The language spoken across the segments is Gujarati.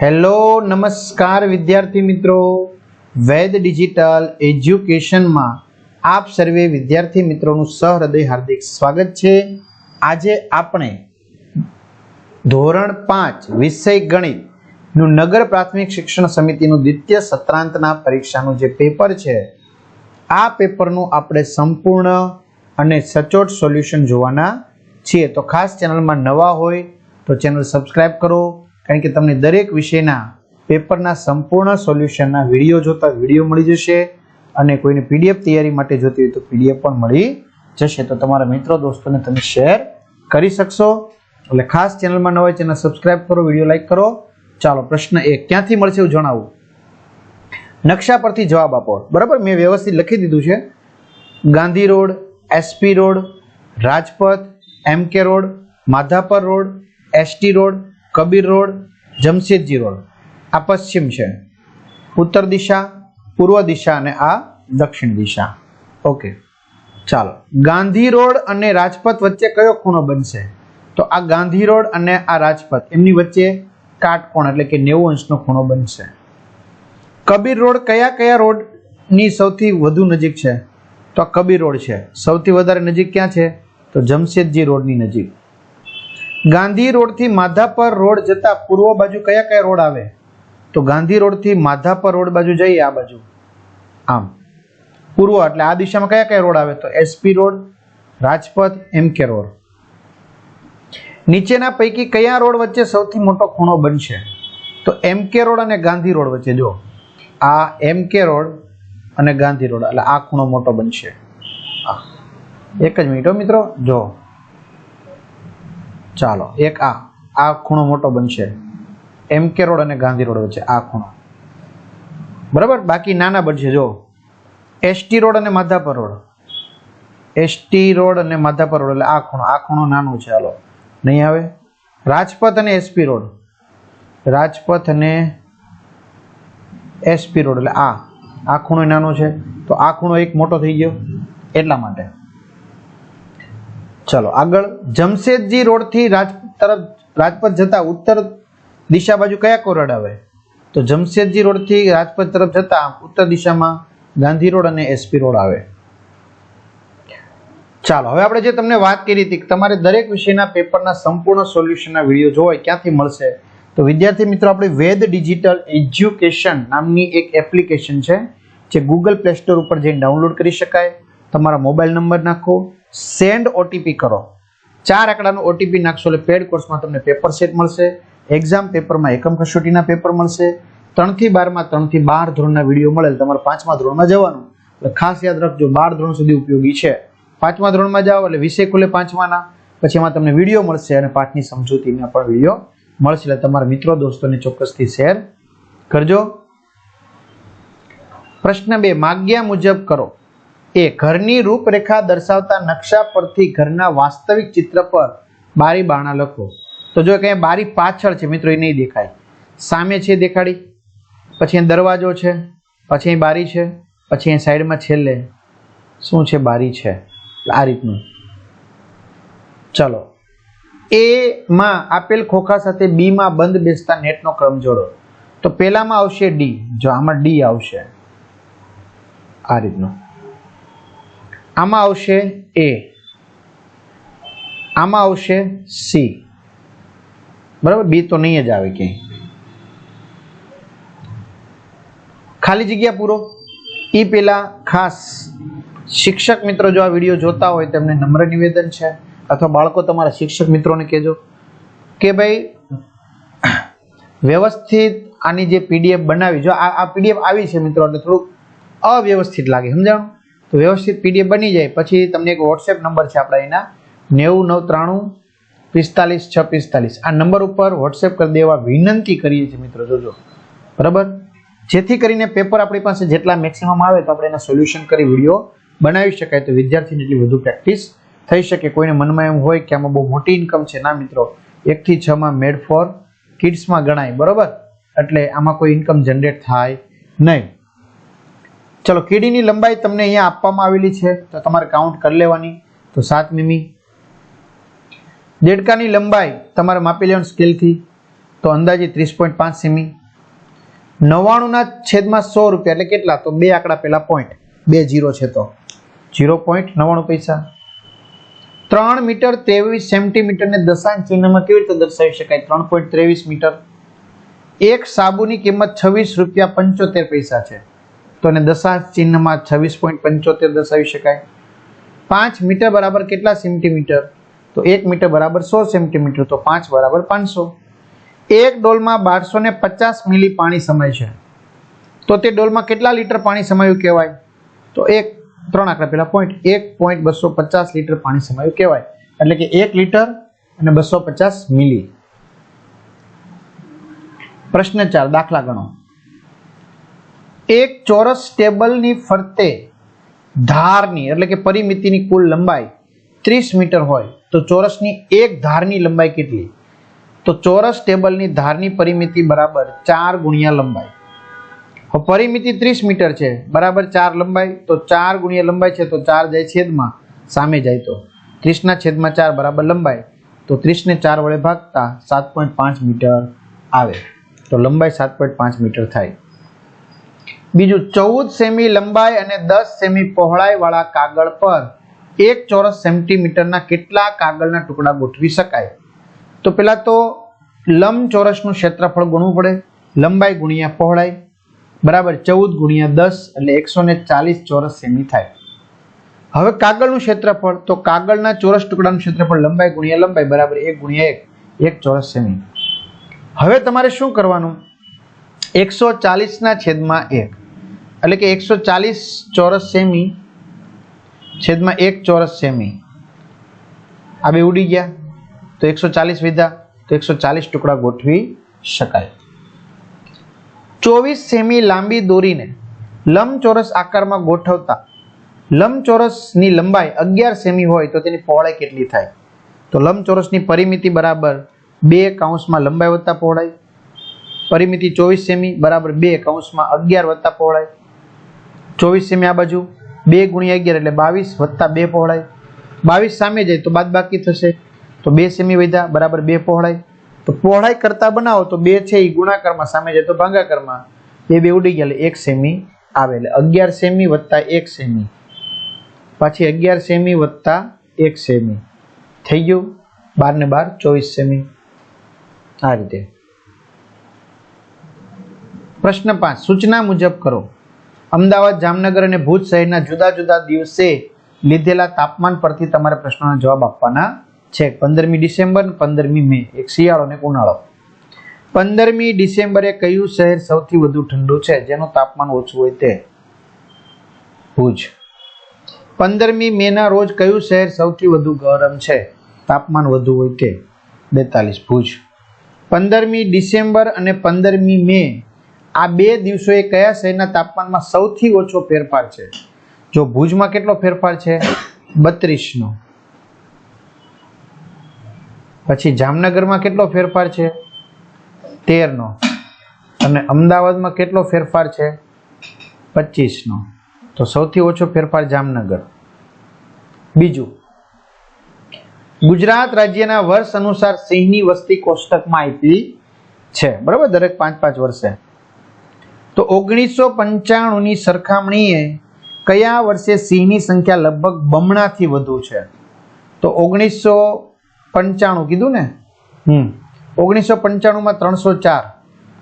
હેલો, નમસ્કાર વિદ્યાર્થી મિત્રો. વેદ ડિજિટલ એજ્યુકેશનમાં આપ સર્વે વિદ્યાર્થી મિત્રોનું સહૃદય હાર્દિક સ્વાગત છે. આજે આપણે ધોરણ પાંચ, વિષય ગણિતનું નગર પ્રાથમિક શિક્ષણ સમિતિનું દ્વિતીય સત્રાંતના પરીક્ષાનું જે પેપર છે, આ પેપરનું આપણે સંપૂર્ણ અને સચોટ સોલ્યુશન જોવાના છીએ. તો ખાસ ચેનલમાં નવા હોય તો ચેનલ સબસ્ક્રાઈબ કરો કારણ કે તમને દરેક વિષયના પેપરના સંપૂર્ણ સોલ્યુશનના વીડિયો જોતા વીડિયો મળી જશે અને કોઈને પીડીએફ તૈયારી માટે જોતી હોય તો પીડીએફ પણ મળી જશે. તો તમારા મિત્રો દોસ્તોને તમે શેર કરી શકશો. એટલે ખાસ ચેનલમાં નવા હોય ચેનલ સબસ્ક્રાઇબ કરો, વીડિયો લાઇક કરો. ચાલો, પ્રશ્ન એક. ક્યાંથી મળશે એવું જણાવું. નકશા પરથી જવાબ આપો. બરાબર? મેં વ્યવસ્થિત લખી દીધું છે. Gandhi road SP road, Rajpath MK road, Madhapar road ST road Kabir road, Jamshedji road. આ પશ્ચિમ છે. ઉત્તર દિશા, પૂર્વ દિશા અને આ દક્ષિણ દિશા. ઓકે ચાલો. ગાંધી રોડ અને રાજપથ વચ્ચે કયો ખૂણો બનશે? તો આ ગાંધી રોડ અને આ રાજપથ, એમની વચ્ચે કાટકોણ એટલે કે નેવું અંશનો ખૂણો બનશે. કબીર રોડ કયા કયા રોડની સૌથી વધુ નજીક છે? તો આ કબીર રોડ છે. સૌથી વધારે નજીક ક્યાં છે? તો જમશેદજી રોડની નજીક. ગાંધી રોડથી માધાપર રોડ જતા પૂર્વ બાજુ કયા કયા રોડ આવે? તો ગાંધી રોડથી માધાપર રોડ બાજુ જઈએ આ બાજુ. આમ, પૂર્વ એટલે આ દિશામાં કયા કયા રોડ આવે? તો એસપી રોડ, રાજપથ એમ કે રોડ. નીચેના પૈકી કયા રોડ વચ્ચે સૌથી મોટો ખૂણો બનશે? તો એમ કે રોડ અને ગાંધી રોડ વચ્ચે. જો આ એમ કે રોડ અને ગાંધી રોડ, એટલે આ ખૂણો મોટો બનશે. એક જ મિનિટો મિત્રો. જો ચાલો, એક આ. આ ખૂણો મોટો બનશે. એમ કે રોડ અને ગાંધી રોડ વચ્ચે આ ખૂણો. બરાબર? બાકી નાના બનશે જો એસટી રોડ અને માધાપર રોડ. એસટી રોડ અને માધાપર રોડ, એટલે આ ખૂણો. આ ખૂણો નાનો છે, હાલો. નહીં આવે? રાજપથ અને એસપી રોડ. રાજપથ અને એસપી રોડ, એટલે આ. આ ખૂણો નાનો છે. તો આ ખૂણો એક મોટો થઈ ગયો એટલા માટે. ચલો, આગળ જમશેદજી રોડથી રાજ તરફ, રાજપથ જતા ઉત્તર દિશા બાજુ કયા કોરડ આવે? તો જમશેદજી રોડથી રાજપથ તરફ જતા ઉત્તર દિશામાં ગાંધી રોડ અને એસપી રોડ આવે. ચાલો, હવે આપણે જે તમને વાત કરી હતી કે તમારે દરેક વિષયના પેપરના સંપૂર્ણ સોલ્યુશનના વીડિયો જોવા ક્યાંથી મળશે? તો વિદ્યાર્થી મિત્રો, આપણે વેદ ડિજિટલ એજ્યુકેશન નામની એક એપ્લિકેશન છે, જે ગૂગલ પ્લે સ્ટોર ઉપર જઈને ડાઉનલોડ કરી શકાય. તમારા મોબાઈલ નંબર નાખો. સેન્ડ ઓટીપી કરો. ચાર આંકડાનો ઓટીપી નાખશો એટલે પેડ કોર્સમાં તમને પેપર સેટ મળશે એક્ઝામ પેપરમાં એકમ કસોટીના પેપર મળશે, ત્રણથી બારમાં ત્રણથી બાર ધોરણના વીડિયો મળે તમારે પાંચમા ધોરણમાં જવાનું. એટલે ખાસ યાદ રાખજો, બાર ધોરણ સુધી ઉપયોગી છે. પાંચમા ધોરણમાં જાઓ એટલે વિષય ખુલે પાંચમાના, પછી એમાં તમને વીડિયો મળશે અને પાઠની સમજૂતીના પણ વીડિયો મળશે. એટલે તમારા મિત્રો દોસ્તોને ચોક્કસથી શેર કરજો. પ્રશ્ન બે, માગ્યા મુજબ કરો. એ ઘરની રૂપરેખા દર્શાવતા નકશા પરથી ઘરના વાસ્તવિક ચિત્ર પર બારી બાણા લખો. તો જો કે બારી પાછળ છે, મિત્રો, એ નહીં દેખાય. સામે છે દેખાડી, પછી અહીં દરવાજો છે, પછી અહીં બારી છે, પછી અહીં સાઈડમાં છેલ્લે. શું છે બારી છે? આ રીતનું. ચલો. એ માં આપેલ ખોખા સાથે બી માં બંધ બેસતા નેટનો ક્રમ જોડો. તો પહેલામાં આવશે ડી. જો આમાં ડી આવશે. આ રીતનું. આમાં આવશે એ. આમાં આવશે સી. બરાબર? બી તો નહીં જ આવે ક્યાંય. ખાલી જગ્યા પૂરો. એ પેલા ખાસ શિક્ષક મિત્રો જો આ વીડિયો જોતા હોય તેમને નમ્ર નિવેદન છે. અથવા બાળકો તમારા શિક્ષક મિત્રોને કહેજો કે ભાઈ, વ્યવસ્થિત આની જે પીડીએફ બનાવી, જો આ પીડીએફ આવી છે મિત્રો, એટલે થોડુંક અવ્યવસ્થિત લાગે, સમજાણું? તો વ્યવસ્થિત પીડીએફ બની જાય. પછી તમને એક વોટ્સએપ નંબર છે આપણા એના. નેવું નવ ત્રાણું પિસ્તાલીસ છ પિસ્તાલીસ. આ નંબર ઉપર વોટ્સએપ કરી દેવા વિનંતી કરીએ છીએ મિત્રો, જોજો. બરાબર? જેથી કરીને પેપર આપણી પાસે જેટલા મેક્સિમમ આવે તો આપણે એના સોલ્યુશન કરી વીડિયો બનાવી શકાય. તો વિદ્યાર્થીને એટલી વધુ પ્રેક્ટિસ થઈ શકે. કોઈને મનમાં એમ હોય કે આમાં બહુ મોટી ઇન્કમ છે. ના મિત્રો, એકથી છમાં મેડ ફોર કિડ્સમાં ગણાય. બરાબર? એટલે આમાં કોઈ ઇન્કમ જનરેટ થાય નહીં. ચલો, કીડીની લંબાઈ તમને અહીંયા આપવામાં આવેલી છે, તો તમારે કાઉન્ટ કરી લેવાની. તો સાત મીમી. દેડકાની લંબાઈ તમારે માપી લેવાની સ્કેલથી, તો અંદાજે ત્રીસ પોઈન્ટ પાંચ સીમી નવ્વાણુંના છેદમાં સો રૂપિયા, એટલે કેટલા? તો બે આંકડા પહેલા પોઈન્ટ બે જીરો છે તો. જીરો પોઈન્ટ નવ્વાણું પૈસા. ત્રણ મીટર ત્રેવીસ સેન્ટીમીટરને દશાંશ ચિહ્નમાં કેવી રીતે દર્શાવી શકાય? ત્રણ પોઈન્ટ ત્રેવીસ મીટર. એક સાબુની કિંમત છવ્વીસ રૂપિયા પંચોતેર પૈસા છે. તો એને દશાંશ ચિહ્નમાં છવ્વીસ પોઈન્ટ પંચોતેર દર્શાવી શકાય. પાંચ મીટર બરાબર કેટલા સેન્ટીમીટર? તો એક મીટર બરાબર સો સેન્ટીમીટર, તો પાંચ બરાબર પાંચસો. એક ડોલમાં બારસો ને પચાસ મિલી પાણી સમાય છે. તો તે ડોલમાં કેટલા લીટર પાણી સમાયું કહેવાય? તો એક, ત્રણ આંકડા પહેલા પોઈન્ટ એક પોઈન્ટ બસો પચાસ લીટર પાણી સમાયું કહેવાય. એટલે કે એક લીટર અને બસો પચાસ મિલી. પ્રશ્ન ચાર, દાખલા ગણો. એક ચોરસ ટેબલની ફરતે ધારની, એટલે કે પરિમિતિની કુલ લંબાઈ ત્રીસ મીટર હોય, તો ચોરસની એક ધારની લંબાઈ કેટલી? તો ચોરસ ટેબલની ધારની પરિમિતિ બરાબર ચાર ગુણ્યા લંબાઈ. પરિમિતિ ત્રીસ મીટર છે, બરાબર ચાર લંબાઈ, તો ચાર ગુણ્યા લંબાઈ છે, તો ચાર જાય છેદમાં, સામે જાય તો. ત્રીસના છેદમાં ચાર બરાબર લંબાઈ, તો ત્રીસને ચાર વડે ભાગતા સાત પોઈન્ટ પાંચ મીટર આવે, તો લંબાઈ સાત પોઈન્ટ પાંચ મીટર થાય. બીજું ચૌદ સેમી લંબાઈ અને દસ સેમી પહોળાઈ વાળા કાગળ પર એક ચોરસ સેન્ટીમીટરના કેટલા કાગળના ટુકડા ગોઠવી શકાય? તો પેલા તો લંબચોરસનું ક્ષેત્રફળ ગણવું પડે. લંબાઈ ગુણ્યા પહોળાઈ. બરાબર ચૌદ ગુણ્યા દસ એટલે એકસો ચાલીસ ચોરસ સેમી થાય. હવે કાગળનું ક્ષેત્રફળ, તો કાગળના ચોરસ ટુકડાનું ક્ષેત્રફળ લંબાઈ ગુણ્યા લંબાઈ બરાબર એક ગુણ્યા એક એક ચોરસ સેમી. હવે તમારે શું કરવાનું? એકસો ચાલીસના છેદમાં એક. એટલે કે એકસો ચાલીસ ચોરસ સેમી છેદમાં એક ચોરસ સેમી. આ બે ઉડી ગયા. તો એકસો ચાલીસ વિધા. તો એકસો ચાલીસ ટુકડા ગોઠવી શકાય. ચોવીસ સેમી લાંબી દોરીને લંબચોરસ આકારમાં ગોઠવતા લંબચોરસની લંબાઈ અગિયાર સેમી હોય તો તેની પહોળાઈ કેટલી થાય? તો લંબચોરસની પરિમિતિ બરાબર બે કાઉન્સમાં લંબાઈ વત્તા પહોળાઈ. પરિમિતિ ચોવીસ સેમી બરાબર બે કાઉન્સમાં અગિયાર વત્તા પહોળાઈ. ચોવીસ સેમી આ બાજુ, બે ગુણ્યા અગિયાર એટલે બાવીસ વત્તા બે પહોળાઈ. બાવીસ સામે જાય તો બાદ બાકી થશે. તો બે સેમી વધ્યા, બરાબર બે પહોળાઈ. તો પહોળાઈ કરતા બનાવો તો બે છે એ ગુણાકારમાં, સામે જાય તો ભાંગાકારમાં. બે બે ઉડી ગયા એક સેમી આવે એટલે અગિયાર સેમી વત્તા એક સેમી. પાછી અગિયાર સેમી વત્તા એક સેમી. થઈ ગયું? બાર ને બાર, ચોવીસ સેમી. આ રીતે. પ્રશ્ન પાંચ, સૂચના મુજબ કરો. અમદાવાદ, જામનગર અને ભુજ શહેરના જુદા જુદા દિવસે લીધેલા તાપમાન પરથી તમારે પ્રશ્નોના જવાબ આપવાના છે. પંદરમી ડિસેમ્બર પંદરમી મે. એક શિયાળો અને ઉનાળો. પંદરમી ડિસેમ્બરે કયું શહેર સૌથી વધુ ઠંડુ છે? જેનું તાપમાન ઓછું હોય તે. ભુજ. પંદરમી મેના રોજ કયું શહેર સૌથી વધુ ગરમ છે? તાપમાન વધુ હોય તે. બેતાલીસ. ભુજ. પંદરમી ડિસેમ્બર અને પંદરમી મે આ બે દિવસોએ કયા શહેરના તાપમાનમાં સૌથી ઓછો ફેરફાર છે? જો ભુજમાં કેટલો ફેરફાર છે? બત્રીસનો. પછી જામનગરમાં કેટલો ફેરફાર છે? તેરનો. અને અમદાવાદમાં કેટલો ફેરફાર છે? પચીસનો. તો સૌથી ઓછો ફેરફાર જામનગર. બીજું. ગુજરાત રાજ્યના વર્ષ અનુસાર સિંહની વસ્તી કોષ્ટકમાં આપી છે. બરાબર? દરેક પાંચ પાંચ વર્ષે. તો ઓગણીસો પંચાણુંની સરખામણીએ કયા વર્ષે સિંહની સંખ્યા લગભગ બમણાથી વધુ છે? તો ઓગણીસો પંચાણું કીધું ને? હમ. ઓગણીસો પંચાણુંમાં ત્રણસો ચાર.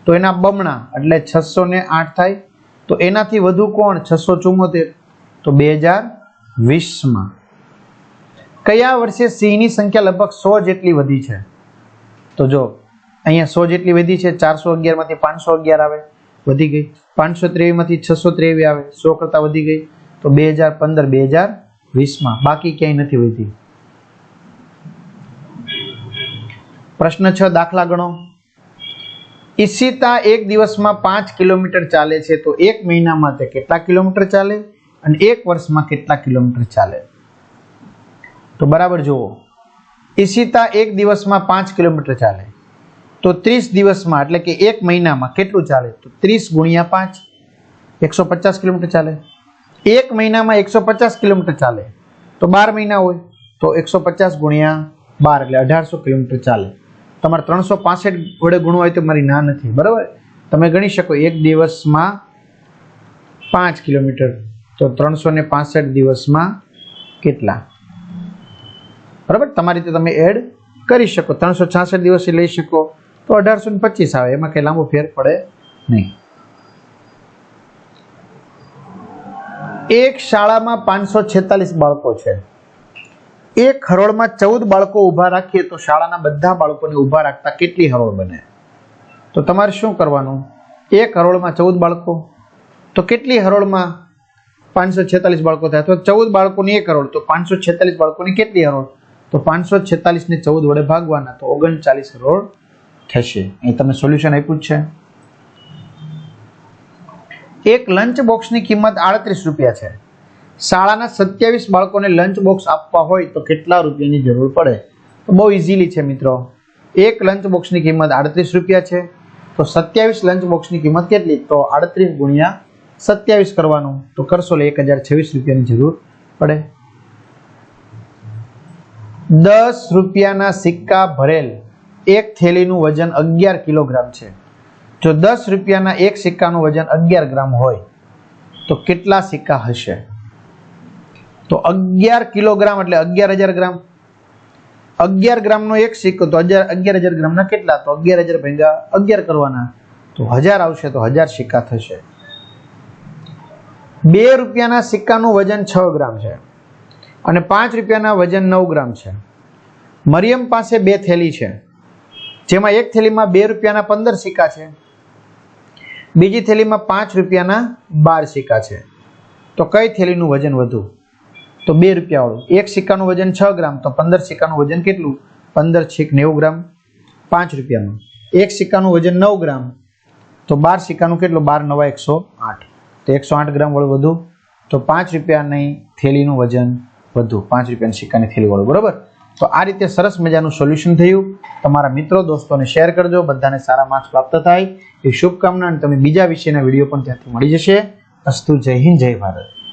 તો એના બમણા એટલે છસો ને આઠ થાય. તો એનાથી વધુ કોણ? છસો ચુમ્મોતેર તો બે હજાર વીસમાં. કયા વર્ષે સિંહની સંખ્યા લગભગ સો જેટલી વધી છે? તો જો અહીંયા સો જેટલી વધી છે ચારસો અગિયારમાંથી પાંચસો અગિયાર આવે. વધી ગઈ. પાંચસો ત્રેવીસમાંથી છસો ત્રેવીસ આવે, સો કરતાં વધી ગઈ. તો બે હજાર પંદર, બે હજાર વીસમાં. બાકી ક્યાંય નથી વધી. પ્રશ્ન છ, દાખલા ગણો. ઈશિતા એક દિવસમાં પાંચ કિલોમીટર ચાલે છે, તો એક મહિનામાં તે કેટલા કિલોમીટર ચાલે અને એક વર્ષમાં કેટલા કિલોમીટર ચાલે? તો બરાબર જુઓ. ઈશિતા એક દિવસમાં પાંચ કિલોમીટર ચાલે. તો ત્રીસ દિવસમાં, એટલે કે એક મહિનામાં કેટલું ચાલે? તો ત્રીસ ગુણ્યા પાંચ એકસો પચાસ કિલોમીટર ચાલે. એક મહિનામાં એકસો પચાસ કિલોમીટર ચાલે. તો બાર મહિના હોય, તો એકસો પચાસ ગુણ્યા બાર, એટલે અઢારસો કિલોમીટર ચાલે. તમારે ત્રણસો પાસઠ વડે ગુણવા હોય તો મારી ના નથી, બરાબર? તમે ગણી શકો, એક દિવસમાં પાંચ કિલોમીટર. તો ત્રણસો ને પાસઠ દિવસમાં કેટલા? બરાબર? તમારી રીતે તમે એડ કરી શકો. ત્રણસો છાસઠ દિવસે લઈ શકો. તો અઢારસો ને પચીસ આવે, એમાં કંઈ લાંબો ફેર પડે નહીં. એક શાળામાં પાંચસો છેતાલીસ બાળકો છે. એક હરોળમાં ચૌદ બાળકો ઊભા રાખીએ તો શાળાના બધા બાળકોને ઊભા રાખતા કેટલી હરોળ બને? તો તમારે શું કરવાનું? એક હરોળમાં ચૌદ બાળકો, તો કેટલી હરોળમાં પાંચસો છેતાલીસ બાળકો થાય? તો ચૌદ બાળકોની એક હરોળ, તો પાંચસો છેતાલીસ બાળકોની કેટલી હરોળ? તો પાંચસો છેતાલીસ ને ચૌદ વડે ભાગવાના, તો ઓગણચાલીસ હરોળ થશે. અહીં તમને સોલ્યુશન આપ્યું જ છે. એક લંચ બોક્સની કિંમત આડત્રીસ રૂપિયા છે. શાળાના સત્યાવીસ બાળકોને લંચ બોક્સ આપવા હોય તો કેટલા રૂપિયાની જરૂર પડે? તો બહુ ઇઝીલી છે મિત્રો. એક લંચ બોક્સની કિંમત આડત્રીસ રૂપિયા છે. તો સત્યાવીસ લંચ બોક્સની કિંમત કેટલી? તો આડત્રીસ ગુણ્યા સત્યાવીસ કરવાનું. તો કરશો એક હજાર છવ્વીસ રૂપિયાની જરૂર પડે. દસ રૂપિયાના સિક્કા ભરેલ. એક થેલીનું વજન અગિયાર કિલોગ્રામ છે. જો દસ રૂપિયાના એક સિક્કાનું વજન અગિયાર ગ્રામ હોય, તો કેટલા સિક્કા હશે? તો અગિયાર કિલોગ્રામ એટલે અગિયાર હજાર ગ્રામ. અગિયાર ગ્રામનો એક સિક્કો, તો હજાર અગિયાર હજાર ગ્રામના કેટલા? તો અગિયાર હજાર ભેગા અગિયાર કરવાના. તો હજાર આવશે, તો હજાર સિક્કા થશે. બે રૂપિયાના સિક્કાનું વજન છ ગ્રામ છે. અને પાંચ રૂપિયાના વજન નવ ગ્રામ છે. મરિયમ પાસે બે થેલી છે. જેમાં એક થેલીમાં બે રૂપિયાના પંદર સિક્કા છે. બીજી થેલીમાં પાંચ રૂપિયાના બાર સિક્કા છે. તો કઈ થેલીનું વજન વધુ? તો બે રૂપિયાવાળું. એક સિક્કાનું વજન છ ગ્રામ, તો પંદર સિક્કાનું વજન કેટલું? પંદર છીક નેવું ગ્રામ, પાંચ રૂપિયાનું. એક સિક્કાનું વજન નવ ગ્રામ, તો બાર સિક્કાનું કેટલું? બાર નવા એકસો આઠ. તો એકસો આઠ ગ્રામ વાળું વધુ, તો પાંચ રૂપિયાની થેલીનું વજન વધુ. પાંચ રૂપિયાની સિક્કાની થેલી વાળું. બરોબર? તો આ રીતે સરસ મજાનું સોલ્યુશન થયું. તમારા મિત્રો, દોસ્તોને શેર કરજો. બધાને સારા માર્ક્સ પ્રાપ્ત થાય. એ શુભકામના અને તમે બીજા વિષયના વીડિયો પણ ત્યાંથી મળી જશે. અસ્તુ જય હિન્દ, જય ભારત.